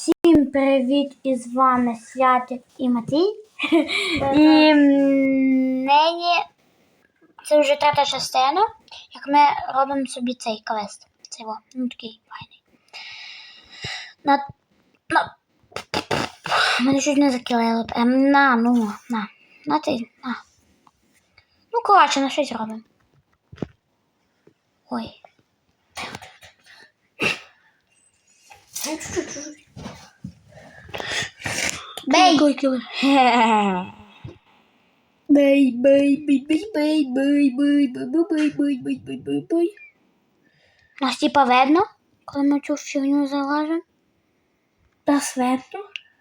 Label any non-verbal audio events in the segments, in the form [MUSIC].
Всім привіт! Із вами Святик і Матвій. І нині це вже третя частина, як ми робимо собі цей квест. Цей во, ну такий файний. На, на, мене чуть не закилило. Ем, на, ну, на. На ти, на. Ну, коротше, на щось робимо. Ой. Бей! Бей, бей, бей, бей, бей, бей, бей, бей, бей, бей, бей, бей, бей, бей. Нас типа видно, коли ми цю фігню залажимо? Та светно.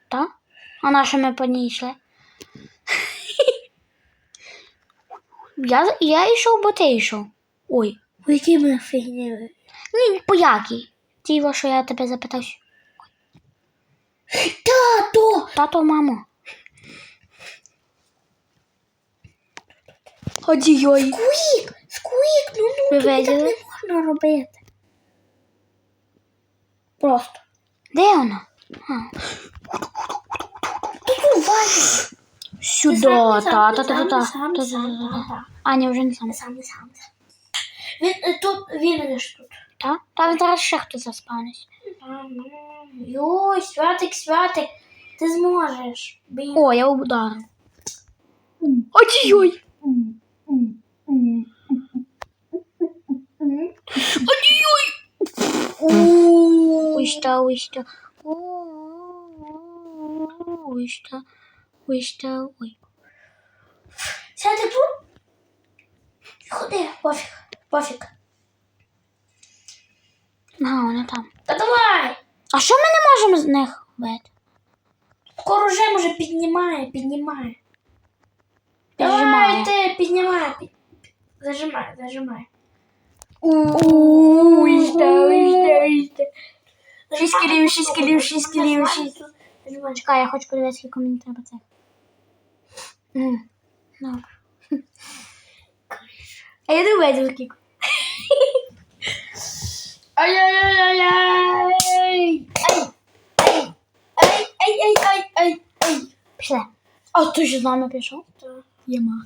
Так? А на що ми по ній йшли? Я, я йшов, бо ти йшов. Ой. Якій мене фігні? Ні, по якій? Ті, що я тебе запитав. Тато! Тато, мамо. Ой-ой. Сквік! Сквік! Ну, ну, Ви тобі так виділи? не можна робити. Просто. Де вона? Тут уважно. Сюди, та, та, та, та, та, та, та. та. А, ні, вже не сам. Сам, сам, сам. Він е, тут, він лиш тут. Та? Та зараз ще хтось заспавнить. Йой, святик, святик. Ти зможеш. Блін. О, я ударив. Ой-ой. Ой, что, ой, что. Ой, что. Ой. Святик тут? Ходи, пофіг, пофіг. Ага, вона там. Та давай! А що ми не можемо з них вбити? Скоро вже може піднімає, піднімає. Піджимає. Давай ти, піднімай. під- Зажимай, зажимай. Ой, що, ой, Шість кілів, шість кілів, шість кілів, шість. Зажимай. Чекай, я хочу подивитися, скільки мені треба це. М, Добре. [LAUGHS] А я бачу скільки. Ai, ai, ai, ai, ai. Ai, ai, ai, ai, ai, ai, ai, oh, é ai! Pera. Autogizlama pešo. Jema.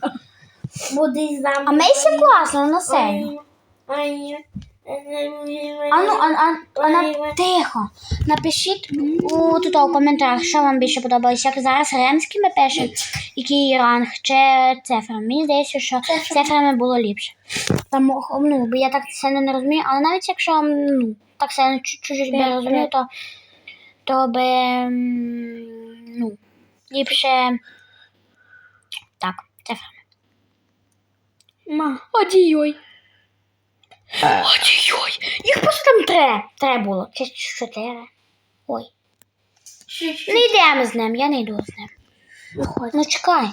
Bude izlama. A meni se plasno não sebi. Ai, ai. А, а, а на, тихо. Напишіть у, тут у коментарях, що вам більше подобалося. Як зараз римськими пишемо, який ранг, чи цифрами. Мені здається, що цифрами було ліпше. Там, ну, бо я так сильно не розумію, але навіть якщо ну, так сильно чу- чуть-чуть не розумію, то, то би ну, ліпше так, цифрами. Ма. Ой-ой. Ой-ой. Їх просто там три. Три було. Чи чотири. Ой. Не йдемо з ним, я не йду з ним. Ну чекай.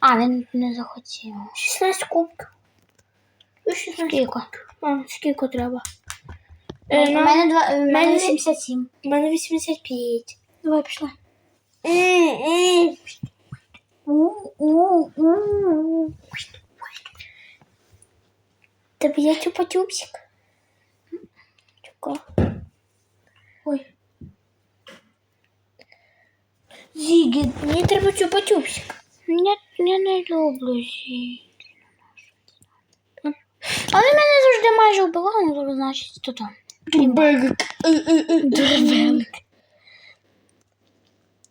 А, він не захотів. 16 кубків. Ну, 16 Скільки? А, скільки треба? У Е, на- мене два, у мене мене- 87. У мене 85. Давай пішли. М-м. Тобі є чупа-чупсик? Чука. Ой. Зігі, мені треба чупа-чупсик. Ні, я не люблю зі. Але мене завжди майже вбивали, ну то значить то там.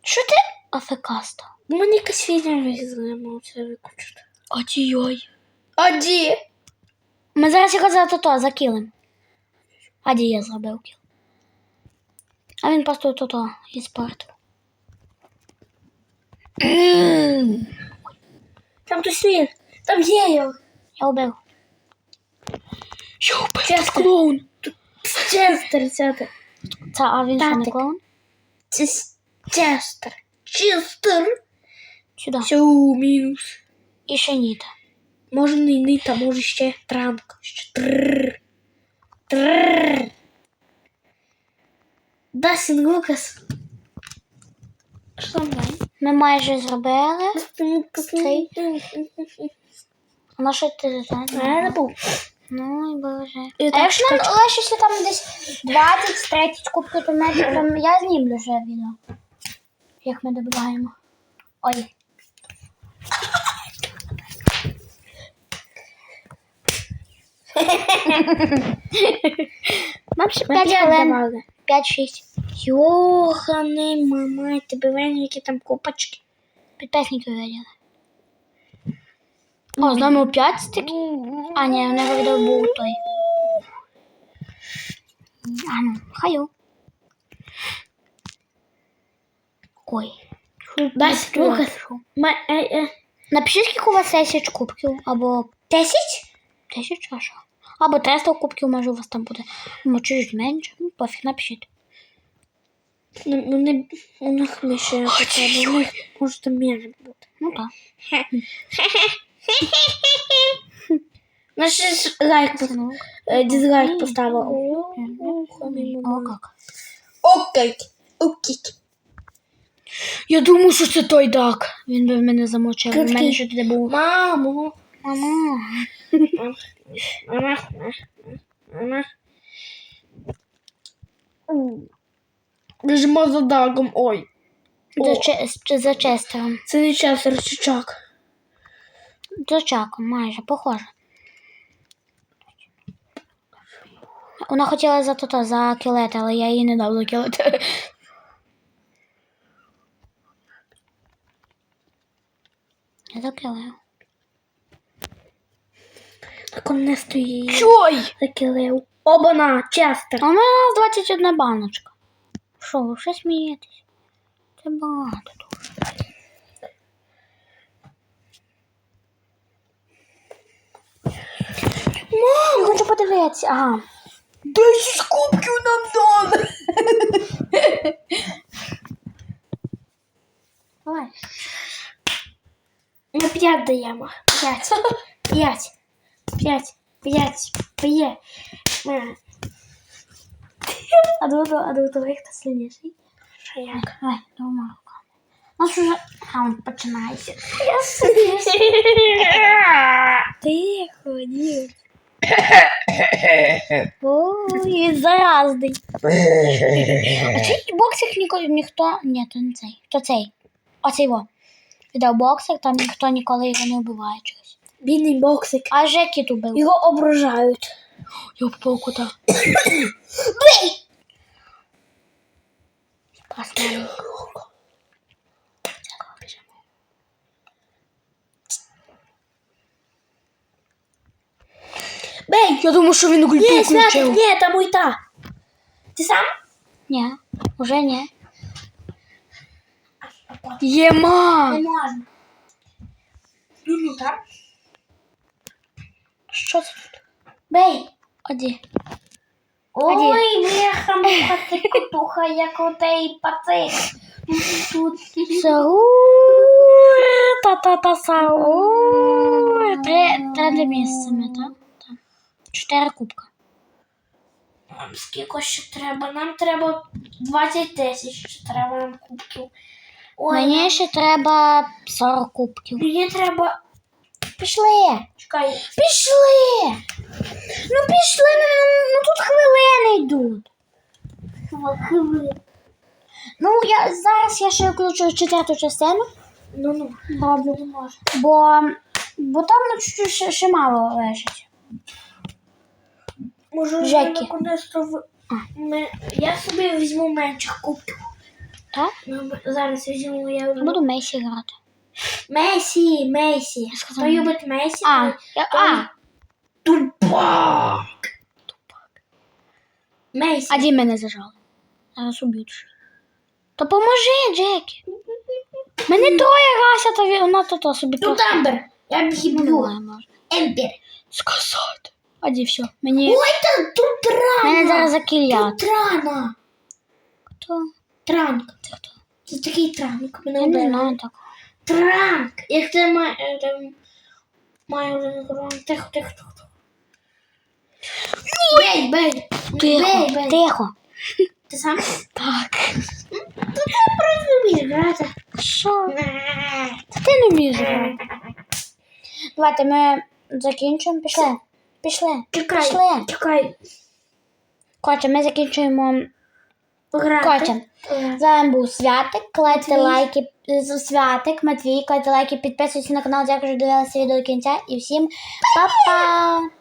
Що ти афекаста? У мене якась фігня вигзлема, це виключити. Ой-ой. Аді! Ми зараз його за то закилим. Аді я зробив кіл. А він просто то-то спорту. [CLEARS THROAT] Там хтось є. Там є його. Я вбив. Я вбив Честер. клоун. Честер, це. Це, а він що не клоун? Це Честер. Честер. Сюди. Все, мінус. І ще ніта. Може не нита, може ще трамка. Ще трррр. Трррр. Дасін Лукас. Що далі? Ми майже зробили. Цей. А на що ти А я забув. Ну і боже. І а якщо нам лишиться там десь 20-30 кубків, то ми там я знімлю вже відео. Як ми добуваємо. Ой. Ще 5 п'ять хвилин. давали. 5-6. Йохани, мама, ти бачиш, які там копачки. Підписники виділи. О, з нами 5 такі. А, ні, нього відео був той. А ну, хаю. Ой. Слухай. Ма, е, е. Напишіть, скільки у вас тисяч кубків. Або 10? Тисяч, а що? Або 300 кубків, може у вас там буде. Може, чуть менше. Ну, пофіг, напишіть. Ну, Вони, у них лише хоча б, у них може там менше бути. Ну так. [LAUGHS] Наш лайк, пос- Ну, е, дизлайк поставила. О. Окей. Я думаю, що це той дак. Він би мене замочив. Крутий. мене ще туди був. Мамо. Мамо. Мама, мама. Біжимо за дагом, ой. За, Честером. Це не час рычачок. За Чаком, майже, похоже. Вона хотіла за то, за кілет, але я їй не дав за кілет. Я закилив. Так он не стоїть. Чой! Закилив. Обана, Честер. А у мене 21 баночка. Що, ви ще смієтесь? Це багато тут. Мам, хочу подивитися. Ага. 10 кубків нам дали. Давай. Ми п'ять даємо. П'ять. [LAUGHS] П'ять. П'ять. П'ять. П'ять. Е, А до того, а до того, хто сильніший? Що як? Давай, двома руками. У нас уже... А, он починається. Тихо, ні. Ой, заразний. [COUGHS] А цей боксик ніко, ніхто... Ні, то не цей. То цей. Оцей во. Відеобоксик, там ніхто ніколи його не вбиває. Бідний боксик. А Жекіт убив. Його ображають. Я попав куди. Поставлю. Бей! Я думаю, що він ульту Ні, Святик, ні, там ульта. Ти сам? Ні, уже ні. Єма! можна. Ну, там. Що це тут? Бей! Оді. Ой, бляха, муха, ти кутуха, як отей пацик. Тут. Сау. Та-та-та сау. Три, три місцями, так? Так. Чотири кубка. Нам скільки ще треба? Нам треба 20 тисяч, ще треба нам кубків. Ой, Мені ще треба 40 кубків. мені треба. Пішли. Чекай. Пішли. Ну пішли, ну, ну, ну тут хвилини йдуть. Ну, я зараз я ще включу четверту частину. Ну ну. Роблю. Бо, бо там ну, чуть-чуть ще, ще мало лежить. Може, Жеки. в... ми... Я собі візьму менших кубків. Так? Ну, зараз візьму я. Буду Месі грати. Месі, Месі. сказала Хто любить Месі? А, я, а, Тупак. Месі. ді мене зажали. Зараз уб'ють. То поможи, Джекі. Мене троє гася, то ві- вона то, то собі Тут. Амбер. Я б Ну, давай, можна. Ембер. Сказати. А все. Мені, Ой, та тут мене зараз закілять. Тут рано. Хто? Транк. Це хто? Це такий транк. Мене Я не вбили. знаю такого. Транк. Як ти має... е, там Має вже не Тихо, тихо, тихо. Бей, бей. Тихо, Бей, бей. тихо. Ти сам? Так. Просто вмієш грати. Що? Та ти не вмієш грати. Давайте ми закінчимо, пішли. Пішли. Чекай, Пішли. чекай. Коротше, ми закінчуємо. Грати. Е, з вами був Святик. Кладьте лайки. Святик, Матвій, кладьте лайки, підписуйтесь на канал. Дякую, що дивилися відео до кінця. І всім па-па!